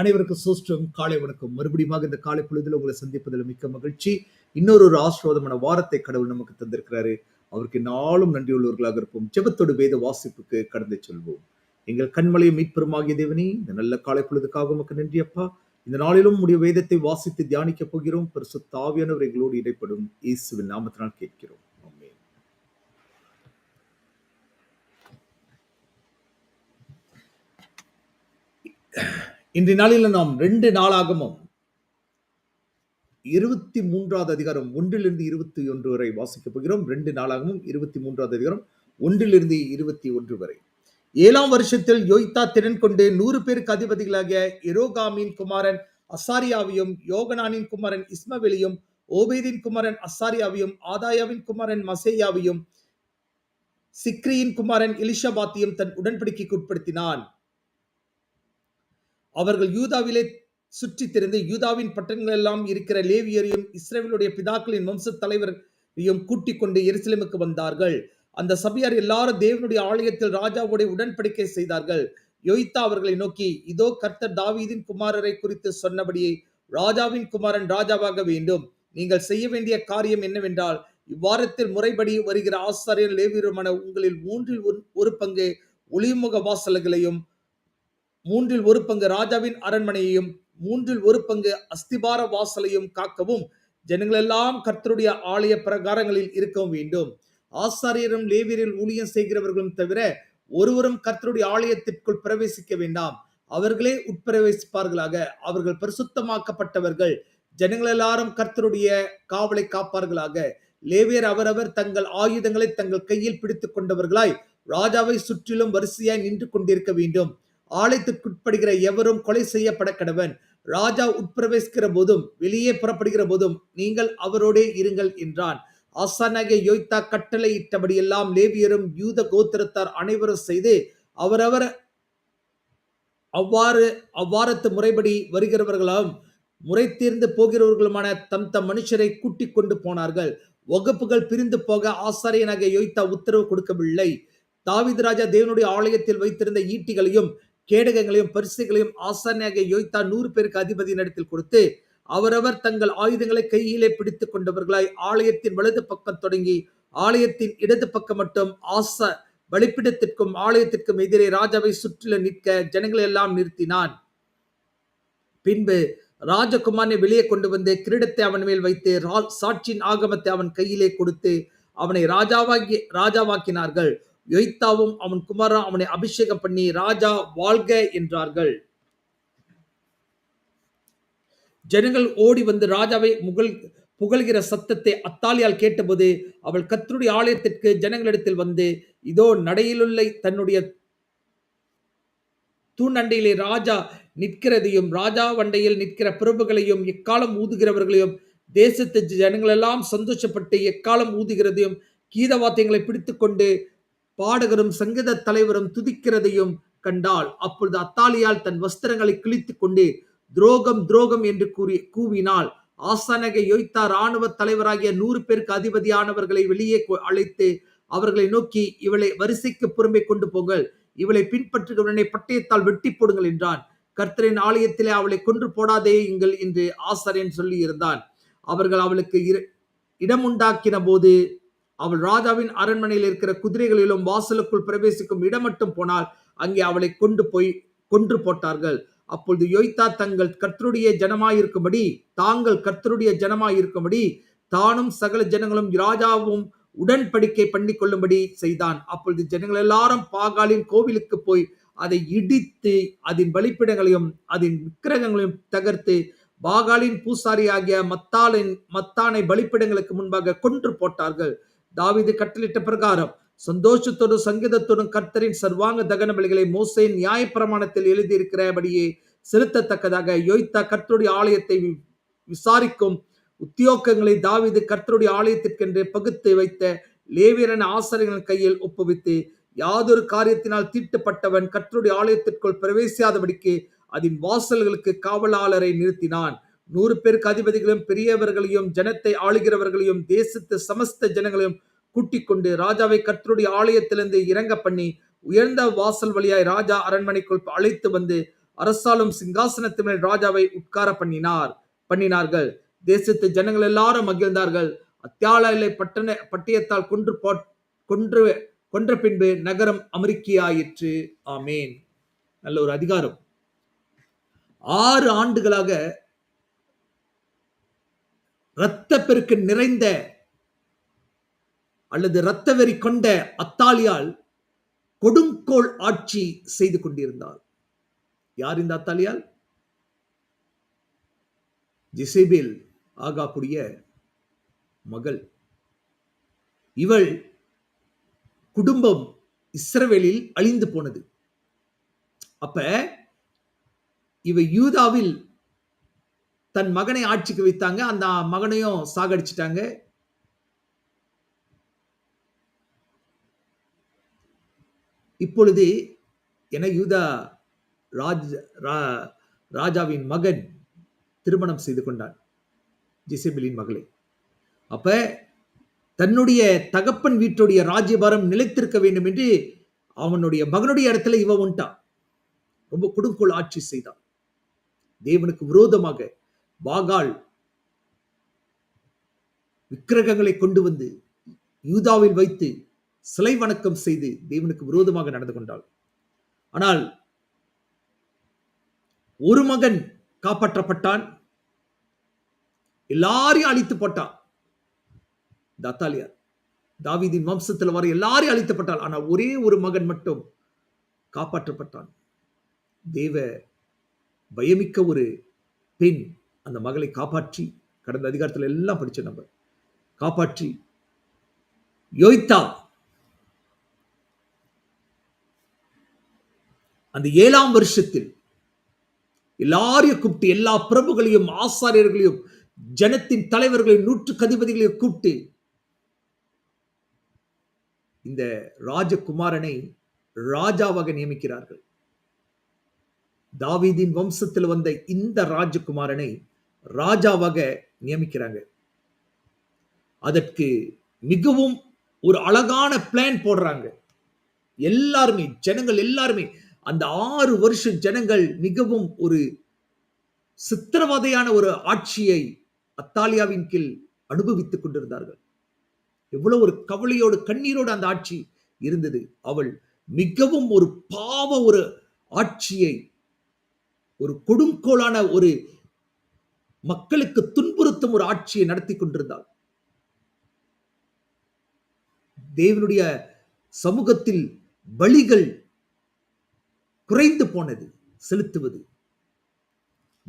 அனைவருக்கும் சோஸ்டம் காலை வணக்கம். மறுபடியும் இந்த காலை பொழுதுல உங்களை சந்திப்பதில் மிக்க மகிழ்ச்சி. இன்னொரு ஒரு ஆசிர்வாதமான வாரத்தை கடவுள் நமக்கு தந்திருக்கிறாரு. அவருக்கு நாளும் நன்றியுள்ளவர்களாக இருப்போம். ஜெபத்தோடு வேத வாசிப்புக்கு கடந்து செல்வோம். எங்கள் கண்மலையை மீட்பெருமாகிய தேவனே இந்த நல்ல காலை பொழுதுக்காக உமக்கு நன்றி அப்பா. இந்த நாளிலும் உடைய வேதத்தை வாசித்து தியானிக்க போகிறோம். பெருசு தாவியானவர் எங்களோடு இடைப்படும் இயேசுவின் நாமத்தினால் கேட்கிறோம் ஆமென். இன்றைய நாளில் நாம் ரெண்டு நாளாகமும் இருபத்தி மூன்றாவது அதிகாரம் ஒன்றிலிருந்து இருபத்தி ஒன்று வரை வாசிக்கப் போகிறோம். ரெண்டு நாளாகவும் இருபத்தி மூன்றாவது அதிகாரம் ஒன்றிலிருந்து இருபத்தி ஒன்று வரை. ஏழாம் வருஷத்தில் யோய்தா திறன் கொண்டு நூறு பேருக்கு அதிபதிகளாகிய எரோகாமின் குமாரன் அசாரியாவையும் யோகனானின் குமாரன் இஸ்மவேலியும் ஓபேதின் குமாரன் அசாரியாவையும் ஆதாயாவின் குமாரன் மசேயாவையும் சிக்ரியின் குமாரன் இலிஷபாத்தியும் தன் உடன்படிக்கைக்கு உட்படுத்தினான். அவர்கள் யூதாவிலே சுற்றித் திரிந்து யூதாவின் பட்டணங்கள் எல்லாம் இருக்கிற லேவியரையும் இஸ்ரேலுடைய பிதாக்களின் வம்ச தலைவரையும் கூட்டிக் கொண்டு எருசலேமுக்கு வந்தார்கள். அந்த சபையார் எல்லாரும் தேவனுடைய ஆலயத்தில் ராஜாவுடைய உடன்படிக்கை செய்தார்கள். யோய்தா அவர்களை நோக்கி இதோ கர்த்தர் தாவீதின் குமாரரை குறித்து சொன்னபடியே ராஜாவின் குமாரன் ராஜாவாக வேண்டும். நீங்கள் செய்ய வேண்டிய காரியம் என்னவென்றால் இவ்வாரத்தில் முறைப்படி வருகிற ஆசாரியர் லேவியருமான உங்களில் மூன்றில் ஒரு- ஒரு பங்கு ஒளிமுக வாசல்களையும் மூன்றில் ஒரு பங்கு ராஜாவின் அரண்மனையையும் மூன்றில் ஒரு பங்கு அஸ்திபார வாசலையும் காக்கவும். ஜனங்களெல்லாம் கர்த்தருடைய ஆலய பிரகாரங்களில் இருக்கவும் வேண்டும். ஆசாரியரும் லேவியரில் ஊழியம் செய்கிறவர்களும் தவிர ஒருவரும் கர்த்தருடைய ஆலயத்திற்குள் பிரவேசிக்க வேண்டாம். அவர்களே உட்பிரவேசிப்பார்களாக. அவர்கள் பரிசுத்தமாக்கப்பட்டவர்கள். ஜனங்கள் எல்லாரும் கர்த்தருடைய காவலை காப்பார்களாக. லேவியர் அவரவர் தங்கள் ஆயுதங்களை தங்கள் கையில் பிடித்துக் கொண்டவர்களாய் ராஜாவை சுற்றிலும் வரிசையாய் நின்று கொண்டிருக்க வேண்டும். ஆலயத்துக்குட்படுகிற எவரும் கொலை செய்யப்பட கடவன் ராஜா உட்பிரவேசிக்கிற போதும் வெளியே புறப்படுகிற போதும் நீங்கள் அவரோடே இருங்கள் என்றான். ஆசானாகிய யோய்தா கட்டளையிட்டபடியெல்லாம் லேவியரும் யூத கோத்திரத்தார் அனைவரும் செய்து அவரவர் அவ்வாறு அவ்வாரத்து முறைப்படி வருகிறவர்களும் முறை தீர்ந்து போகிறவர்களுமான தம் தம் மனுஷரை கூட்டிக் கொண்டு போனார்கள். வகுப்புகள் பிரிந்து போக ஆசாரியனாக யோய்தா உத்தரவு கொடுக்கவில்லை. தாவித் ராஜா தேவனுடைய ஆலயத்தில் வைத்திருந்த ஈட்டிகளையும் கேடகங்களையும் பரிசுகளையும் ஆசானியாக யோய்தா நூறு பேருக்கு அதிபதியின் இடத்தில் கொடுத்து அவரவர் தங்கள் ஆயுதங்களை கையிலே பிடித்துக் கொண்டவர்களாய் ஆலயத்தின் வலது பக்கம் தொடங்கி ஆலயத்தின் இடது பக்கம் மட்டும் ஆச வழிப்பிடத்திற்கும் ஆலயத்திற்கும் எதிரே ராஜாவை சுற்றிலும் நிற்க ஜனங்களை எல்லாம் நிறுத்தினான். பின்பு ராஜகுமாரனை வெளியே கொண்டு வந்து கிரீடத்தை அவன் மேல் வைத்து ரா- சாட்சியின் ஆகமத்தை அவன் கையிலே கொடுத்து அவனை ராஜாவாகி ராஜாவாக்கினார்கள். யொய்த்தாவும் அவன் குமாரா அவனை அபிஷேகம் பண்ணி ராஜா வாழ்க என்றார்கள். ஜனங்கள் ஓடி வந்து ராஜாவை முகழ் புகழ்கிற சத்தத்தை அத்தாலியால் கேட்டபோது அவள் கத்தருடைய ஆலயத்திற்கு ஜனங்களிடத்தில் வந்து இதோ நடையிலுள்ள தன்னுடைய தூண்டண்டையிலே ராஜா நிற்கிறதையும் ராஜா வண்டையில் நிற்கிற பிரபுகளையும் எக்காலம் ஊதுகிறவர்களையும் தேசத்து ஜனங்களெல்லாம் சந்தோஷப்பட்டு எக்காலம் ஊதுகிறதையும் கீத வாத்தியங்களை பிடித்து கொண்டு பாடகரும் சங்கீத தலைவரும் துதிக்கிறதையும் கண்டாள். அப்பொழுது அத்தாலியால் தன் வஸ்திரங்களை கிழித்து கொண்டு துரோகம் துரோகம் என்று கூறி கூவினாள். ஆசானக யோய்த்தா ராணுவ தலைவராகிய நூறு பேருக்கு அதிபதியானவர்களை வெளியே அழைத்து அவர்களை நோக்கி இவளை வரிசைக்கு புறம்பே கொண்டு போங்கள். இவளை பின்பற்றுகிறவனை பட்டயத்தால் வெட்டி போடுங்கள் என்றான். கர்த்தரின் ஆலயத்திலே அவளை கொன்று போடாதேயுங்கள் என்று ஆசரன் சொல்லி இருந்தான் அவர்கள் அவளுக்கு இடமுண்டாக்கின இடம் உண்டாக்கின போது அவள் ராஜாவின் அரண்மனையில் இருக்கிற குதிரைகளிலும் வாசலுக்குள் பிரவேசிக்கும் இடம் மட்டும் போனால் அங்கே அவளை கொண்டு போய் கொன்று போட்டார்கள். அப்பொழுது யோய்தா தங்கள் கர்த்தருடைய ஜனமாயிருக்கும்படி தாங்கள் கர்த்தருடைய ஜனமாயிருக்கும்படி தானும் சகல ஜனங்களும் ராஜாவும் உடன்படிக்கை பண்ணி கொள்ளும்படி செய்தான். அப்பொழுது ஜனங்கள் எல்லாரும் பாகாலின் கோவிலுக்கு போய் அதை இடித்து அதன் வழிப்பிடங்களையும் அதன் விக்கிரகங்களையும் தகர்த்து பாகாலின் பூசாரி ஆகிய மத்தாலின் மத்தானை பலிப்பிடங்களுக்கு முன்பாக கொன்று போட்டார்கள். தாவீது கட்டளிட்ட பிரகாரம் சந்தோஷத்தோடும் சங்கீதத்தோடும் கர்த்தரின் சர்வாங்க தகன பலிகளை மோசை நியாயப்பிரமாணத்தில் எழுதியிருக்கிறபடியே செலுத்தத்தக்கதாக யோய்தா கர்த்தருடைய ஆலயத்தை வி- விசாரிக்கும் உத்தியோகங்களை தாவிது கர்த்தருடைய ஆலயத்திற்கென்று பகுத்து வைத்த லேவியரன் ஆசிரியர்களின் கையில் ஒப்புவித்து யாதொரு காரியத்தினால் தீட்டுப்பட்டவன் கர்த்தருடைய ஆலயத்திற்குள் பிரவேசியாதபடிக்கு அதன் வாசல்களுக்கு காவலாளரை நிறுத்தினான். நூறு பேருக்கு அதிபதிகளையும் பெரியவர்களையும் ஜனத்தை ஆளுகிறவர்களையும் தேசத்து சமஸ்த ஜனங்களையும் கூட்டிக் கொண்டு ராஜாவை கர்த்தருடைய ஆலயத்திலிருந்து இறங்க பண்ணி உயர்ந்த வாசல் வழியாய் ராஜா அரண்மனைக்குள் அழைத்து வந்து அரசாலும் சிங்காசனத்து மேல் ராஜாவை உட்கார பண்ணினார். பண்ணினார்கள். தேசத்து ஜனங்கள் எல்லாரும் மகிழ்ந்தார்கள். அத்தியாலை பட்டண பட்டியத்தால் கொன்று போட்- கொன்று கொன்ற பின்பு நகரம் அமெரிக்கியாயிற்று. ஆமேன். நல்ல ஒரு அதிகாரம். ஆறு ஆண்டுகளாக இரத்த பெருக்கு நிறைந்த அல்லது இரத்த வெறி கொண்ட அத்தாலியால் கொடுங்கோல் ஆட்சி செய்து கொண்டிருந்தார். யார் இந்த அத்தாலியால்? ஜெசேபேல் ஆகாக்குடைய மகள். இவள் குடும்பம் இஸ்ரவேலில் அழிந்து போனது. அப்ப இவ யூதாவில் தன் மகனை ஆட்சிக்கு வைத்தாங்க. அந்த மகனையும் சாகடிச்சிட்டாங்க. இப்பொழுது என யூதா ராஜ் ரா- ராஜாவின் மகன் திருமணம் செய்து கொண்டான். ஜெசேபெலின் மகளை. அப்ப தன்னுடைய தகப்பன் வீட்டுடைய ராஜ்யபாரம் நிலைத்திருக்க வேண்டும் என்று அவனுடைய மகனுடைய இடத்துல இவ உண்டான். ரொம்ப கொடுங்கோல் ஆட்சி செய்தான். தேவனுக்கு விரோதமாக பாகால் விக்கிரகங்களை கொண்டு வந்து யூதாவில் வைத்து சிலை வணக்கம் செய்து தேவனுக்கு விரோதமாக நடந்து கொண்டாள். ஆனால் ஒரு மகன் காப்பாற்றப்பட்டான். எல்லாரையும் அழித்து போட்டான். தத்தாலியார் தாவிதின் வம்சத்தில் வர எல்லாரையும் அழித்தப்பட்டாள் ஆனால் ஒரே ஒரு மகன் மட்டும் காப்பாற்றப்பட்டான். தேவ பயமிக்க ஒரு பெண் அந்த மகளை காப்பாற்றி கடந்த அதிகாரத்தில் எல்லாம் படிச்ச நம்ம காப்பாற்றி. யோய்த்தா அந்த ஏழாம் வருஷத்தில் எல்லாரையும் கூப்பிட்டு எல்லா பிரபுகளையும் ஆசாரியர்களையும் ஜனத்தின் தலைவர்களையும் நூற்று கதிபதிகளையும் கூப்பிட்டு இந்த ராஜகுமாரனை ராஜாவாக நியமிக்கிறார்கள். தாவீதின் வம்சத்தில் வந்த இந்த ராஜகுமாரனை ராஜாவாக நியமிக்கிறாங்க. அதற்கு மிகவும் ஒரு அழகான பிளான் போடுறாங்க. எல்லாருமே ஜனங்கள் எல்லாருமே அந்த ஆறு வருஷம் ஜனங்கள் மிகவும் ஒரு சித்திரவதையான ஒரு ஆட்சியை அத்தாலியாவின் கீழ் அனுபவித்துக் கொண்டிருந்தார்கள். எவ்வளவு ஒரு கவலையோடு கண்ணீரோடு அந்த ஆட்சி இருந்தது. அவள் மிகவும் ஒரு பாவ ஒரு ஆட்சியை ஒரு கொடுங்கோலான ஒரு மக்களுக்கு துன்புறுத்தும் ஒரு ஆட்சியை நடத்தி கொண்டிருந்தாள் தேவனுடைய சமூகத்தில் பலிகள் குறைந்து போனது செலுத்துவது.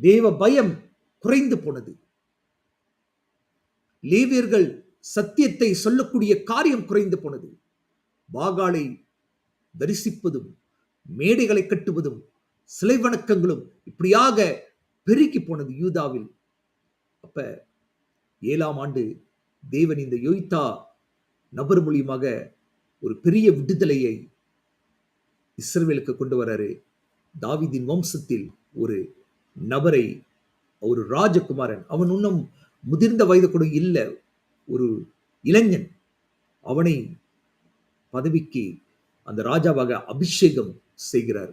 தேவ பயம் குறைந்து போனது. லேவியர்கள் சத்தியத்தை சொல்லக்கூடிய காரியம் குறைந்து போனது. பாகாலை தரிசிப்பதும் மேடைகளை கட்டுவதும் சிலை வணக்கங்களும் இப்படியாக பெருகி போனது யூதாவில். அப்ப ஏழாம் ஆண்டு தேவன் இந்த யோய்தா நபர் மூலியமாக ஒரு பெரிய விடுதலையை இஸ்ரவேலுக்கு கொண்டு வராரு. தாவிதின் வம்சத்தில் ஒரு நபரை ஒரு ராஜகுமாரன் அவன் இன்னும் முதிர்ந்த வயது கூட இல்லை ஒரு இளைஞன். அவனை பதவிக்கு அந்த ராஜாவாக அபிஷேகம் செய்கிறார்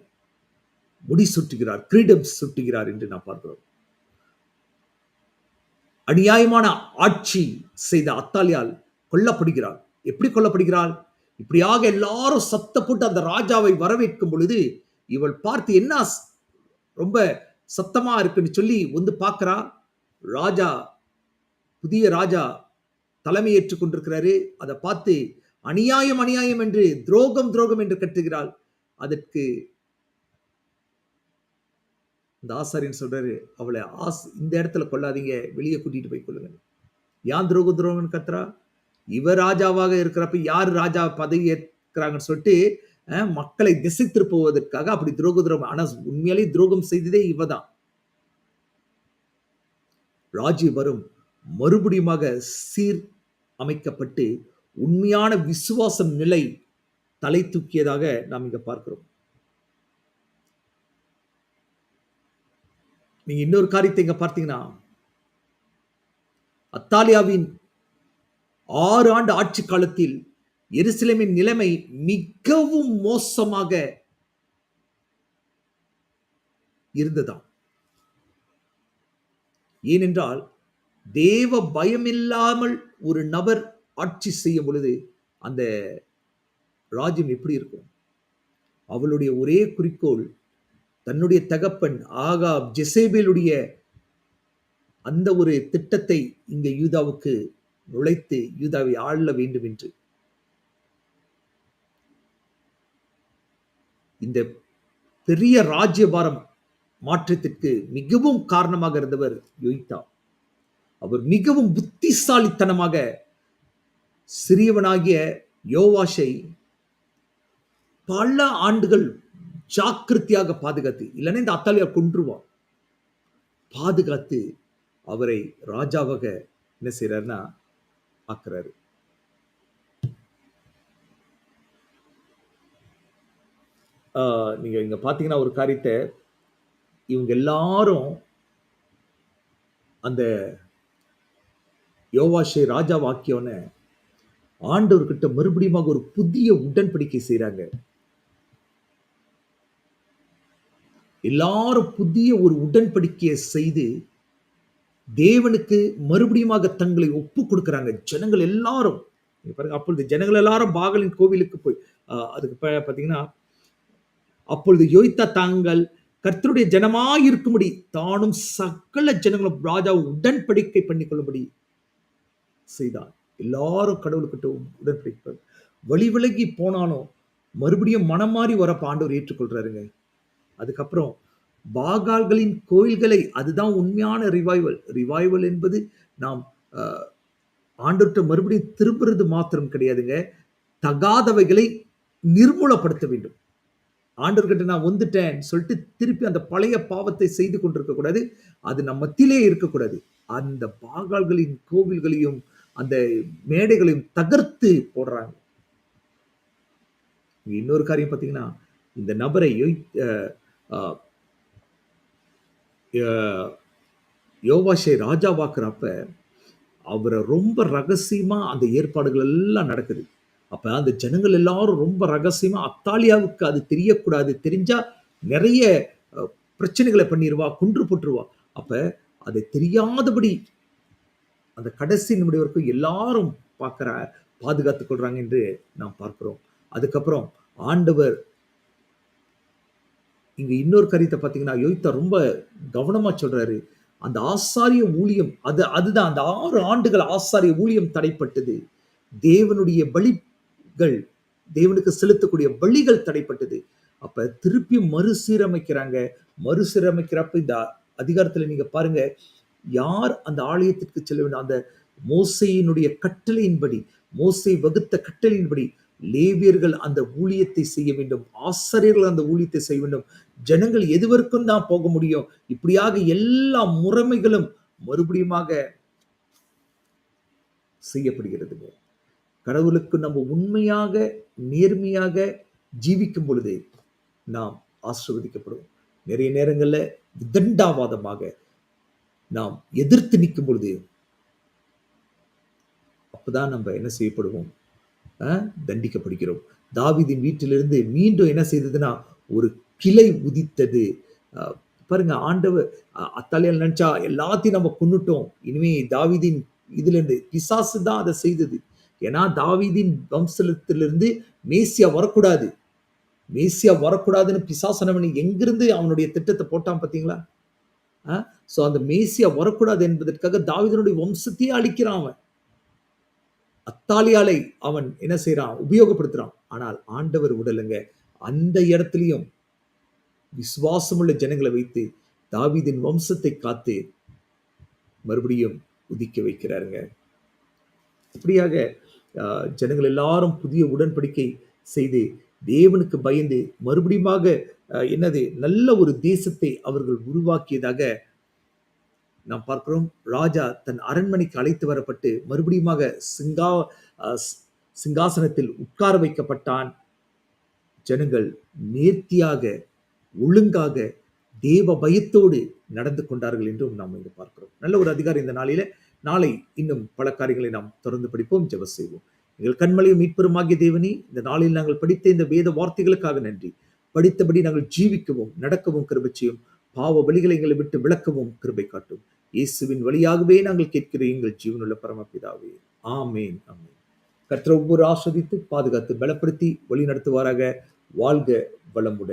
முடி சுட்டுகிறார் கிரீடம் சுட்டுகிறார் என்று நாம் பார்க்கிறோம். அநியாயமான ஆட்சி செய்த அத்தாலியால் கொல்லப்படுகிறாள். எப்படி கொல்லப்படுகிறாள்? இப்படியாக எல்லாரும் சத்த போட்டு அந்த ராஜாவை வரவேற்கும் பொழுது இவள் பார்த்து என்ன? ரொம்ப சத்தமா இருக்குன்னு சொல்லி வந்து பார்க்கிறா. ராஜா புதிய ராஜா தலைமையேற்றுக் கொண்டிருக்கிறாரு. அதை பார்த்து அநியாயம் அநியாயம் என்று துரோகம் துரோகம் என்று கட்டுகிறாள். அதற்கு இந்த ஆசாரியன் சொல்றாரு அவளை ஆஸ் இந்த இடத்துல கொள்ளாதீங்க வெளியே கூட்டிட்டு போய் கொள்ளுங்க. யான் துரோக துரோகன் கத்துறா இவ ராஜாவாக இருக்கிறப்ப யார் ராஜா பதவி ஏற்கிறாங்கன்னு சொல்லிட்டு அஹ், மக்களை திசை திருப்புவதற்காக அப்படி துரோக துரோகம் ஆனா உண்மையிலே துரோகம் செய்ததே இவதான். வரும் மறுபடியுமாக சீர் அமைக்கப்பட்டு உண்மையான விசுவாசம் நிலை தலை தூக்கியதாக நாம் இங்க பார்க்கிறோம். நீங்க இன்னொரு காரியத்தை இங்க பார்த்தீங்கன்னா அத்தாலியாவின் ஆறு ஆண்டு ஆட்சி காலத்தில் எருசலேமின் நிலைமை மிகவும் மோசமாக இருந்ததாம். ஏனென்றால் தேவ பயமில்லாமல் ஒரு நபர் ஆட்சி செய்யும் பொழுது அந்த ராஜ்யம் எப்படி இருக்கும்? அவளுடைய ஒரே குறிக்கோள் தன்னுடைய தகப்பன் ஆகாப் ஜெசேபேலுடைய அந்த ஒரு திட்டத்தை இங்க யூதாவுக்கு நுழைத்து யூதாவை ஆள வேண்டும் என்று. இந்த பெரிய ராஜ்யபாரம் மாற்றத்திற்கு மிகவும் காரணமாக இருந்தவர் யோய்தா. அவர் மிகவும் புத்திசாலித்தனமாக சிறியவனாகிய யோவாஷை பல ஆண்டுகள் ஜாக்கிரதையாக பாதுகாத்து இல்லைன்னா இந்த அத்தாலியா கொன்றுவான். பாதுகாத்து அவரை ராஜாவாக என்ன செய்யறாருன்னா ஆக்குறாரு. ஆஹ் நீங்க இங்க பாத்தீங்கன்னா ஒரு காரியத்தை இவங்க எல்லாரும் அந்த யோவாஷை ராஜாவாக்கியவன ஆண்டவர்கிட்ட மறுபடியும் ஒரு புதிய உடன்படிக்கை செய்கிறாங்க எல்லாரும் புதிய ஒரு உடன்படிக்கையை செய்து தேவனுக்கு மறுபடியுமாக தங்களை ஒப்பு கொடுக்குறாங்க. ஜனங்கள் எல்லாரும். பாருங்க அப்பொழுது ஜனங்கள் எல்லாரும் பாகலின் கோவிலுக்கு போய் அதுக்கு பார்த்தீங்கன்னா அப்பொழுது யோய்த்தா தாங்கள் கர்த்தருடைய ஜனமாய் இருக்கும்படி தானும் சகல ஜனங்களும் ராஜா உடன்படிக்கை பண்ணிக்கொள்ளும்படி செய்தான் எல்லாரும் கடவுள்கிட்ட உடன்படிக்கை. வழி விலகி போனாலும் மறுபடியும் மனம் மாறி வரப்ப ஆண்டவர் ஏற்றுக்கொள்றாருங்க. அதுக்கப்புறம் பாகால்களின் கோயில்களை அதுதான் உண்மையான ரிவைவல் ரிவைவல் என்பது நாம் ஆஹ், ஆண்டவர்கிட்ட மறுபடியும் திரும்புறது மாத்திரம் கிடையாதுங்க. தகாதவைகளை நிர்மூலப்படுத்த வேண்டும். ஆண்டவர்கிட்ட நான் வந்துட்டேன் சொல்லிட்டு திருப்பி அந்த பழைய பாவத்தை செய்து கொண்டிருக்க கூடாது. அது நம்ம மத்தியிலே இருக்கக்கூடாது. அந்த பாகால்களின் கோவில்களையும் அந்த மேடைகளையும் தகர்த்து போடுறாங்க. இன்னொரு காரியம் பார்த்தீங்கன்னா இந்த நபரை யோய்- யோவாஷை ராஜாவாக்குறப்ப அவரை ரொம்ப ரகசியமா அந்த ஏற்பாடுகள் எல்லாம் நடக்குது. அப்ப அந்த ஜனங்கள் எல்லாரும் ரொம்ப ரகசியமா அத்தாலியாவுக்கு அது தெரியக்கூடாது தெரிஞ்சா நிறைய பிரச்சனைகளை பண்ணிடுவா குன்று போட்டுருவா அப்ப அது தெரியாதபடி அந்த கடைசி நிமிடம் வரைக்கும் எல்லாரும் பார்க்குற பாதுகாத்துக் கொள்றாங்க என்று நாம் பார்க்குறோம். அதுக்கப்புறம் ஆண்டவர் இங்க இன்னொரு கருத்தை பார்த்தீங்கன்னா யோகித்தா ரொம்ப கவனமா சொல்றாரு. அந்த ஆசாரிய ஊழியம் அது அதுதான் அந்த ஆறு ஆண்டுகள் ஆசாரிய ஊழியம் தடைப்பட்டது. தேவனுடைய பலிகள் தேவனுக்கு செலுத்தக்கூடிய பலிகள் தடைப்பட்டது. அப்ப திருப்பி மறுசீரமைக்கிறாங்க. மறுசீரமைக்கிறப்ப இந்த அதிகாரத்துல நீங்க பாருங்க யார் அந்த ஆலயத்திற்கு செல்ல வேண்டும்? அந்த மோசையினுடைய கட்டளையின்படி மோசை வகுத்த கட்டளையின்படி லேவியர்கள் அந்த ஊழியத்தை செய்ய வேண்டும். ஆசிரியர்கள் அந்த ஊழியத்தை செய்ய வேண்டும். ஜனங்கள் எதுவரைக்கும் தான் போக முடியும். இப்படியாக எல்லா முறைமைகளும் மறுபடியுமாக செய்யப்படுகிறதுங்க கடவுளுக்கு நம்ம உண்மையாக நேர்மையாக ஜீவிக்கும் பொழுது நாம் ஆசிர்வதிக்கப்படுவோம். நிறைய நேரங்களில் விதண்டாவாதமாக நாம் எதிர்த்து நிற்கும் பொழுது அப்பதான் நம்ம என்ன செய்யப்படுவோம்? தண்டிக்கப்படுகிறோம். தாவிதின் வீட்டிலிருந்து மீண்டும் என்ன செய்ததுன்னா ஒரு கிளை உதித்தது. பாருங்க ஆண்டவர் அத்தாலியால் நினைச்சா எல்லாத்தையும் நம்ம கொண்டுட்டோம் இனிமே தாவிதின் இதுல இருந்து பிசாசு தான் அதை செய்தது. ஏன்னா தாவிதின் வம்சத்திலிருந்து மேசியா வரக்கூடாது. மேசியா வரக்கூடாதுன்னு பிசாசனவன் எங்கிருந்து அவனுடைய திட்டத்தை போட்டான் பாத்தீங்களா ஸோ அந்த மேசியா வரக்கூடாது என்பதற்காக தாவீதனுடைய வம்சத்தையே அழிக்கிறான் அவன். அத்தாலியாலை அவன் என்ன செய்யறான் உபயோகப்படுத்துறான். ஆனால் ஆண்டவர் உடலுங்க அந்த இடத்துலையும் விசுவாசமுள்ள ஜனங்களை வைத்து தாவீதின் வம்சத்தை காத்து மறுபடியும் உதிக்க வைக்கிறாருங்க. இப்படியாக ஜனங்கள் எல்லாரும் புதிய உடன்படிக்கை செய்து தேவனுக்கு பயந்து மறுபடியுமாக என்னது நல்ல ஒரு தேசத்தை அவர்கள் உருவாக்கியதாக நாம் பார்க்கிறோம். ராஜா தன் அரண்மனைக்கு அழைத்து வரப்பட்டு மறுபடியுமாக சிங்கா சிங்காசனத்தில் உட்கார வைக்கப்பட்டான். ஜனங்கள் நேர்த்தியாக ஒழுங்காக தேவ பயத்தோடு நடந்து கொண்டார்கள் என்றும் நாம் இங்கு பார்க்கிறோம். நல்ல ஒரு அதிகாரி இந்த நாளில. நாளை இன்னும் பல காரியங்களை நாம் தொடர்ந்து படிப்போம் ஜெப செய்வோம். எங்கள் கண்மலையும் மீட்பெருமாகிய தேவனே இந்த நாளில் நாங்கள் படித்த இந்த வேத வார்த்தைகளுக்காக நன்றி. படித்தபடி நாங்கள் ஜீவிக்கவும் நடக்கவும் கிருபை செய்யும். பாவ வழிகளை எங்களை விட்டு விளக்கவும் கிருபை காட்டும். இயேசுவின் வழியாகவே நாங்கள் கேட்கிற எங்கள் ஜீவனுள்ள பரமபிதாவே. ஆமேன் ஆமேன். கர்த்தர் ஒவ்வொரு ஆஸ்வதித்து பாதுகாத்து பலப்படுத்தி வழி நடத்துவாராக. வாழ்க வளமுடன்.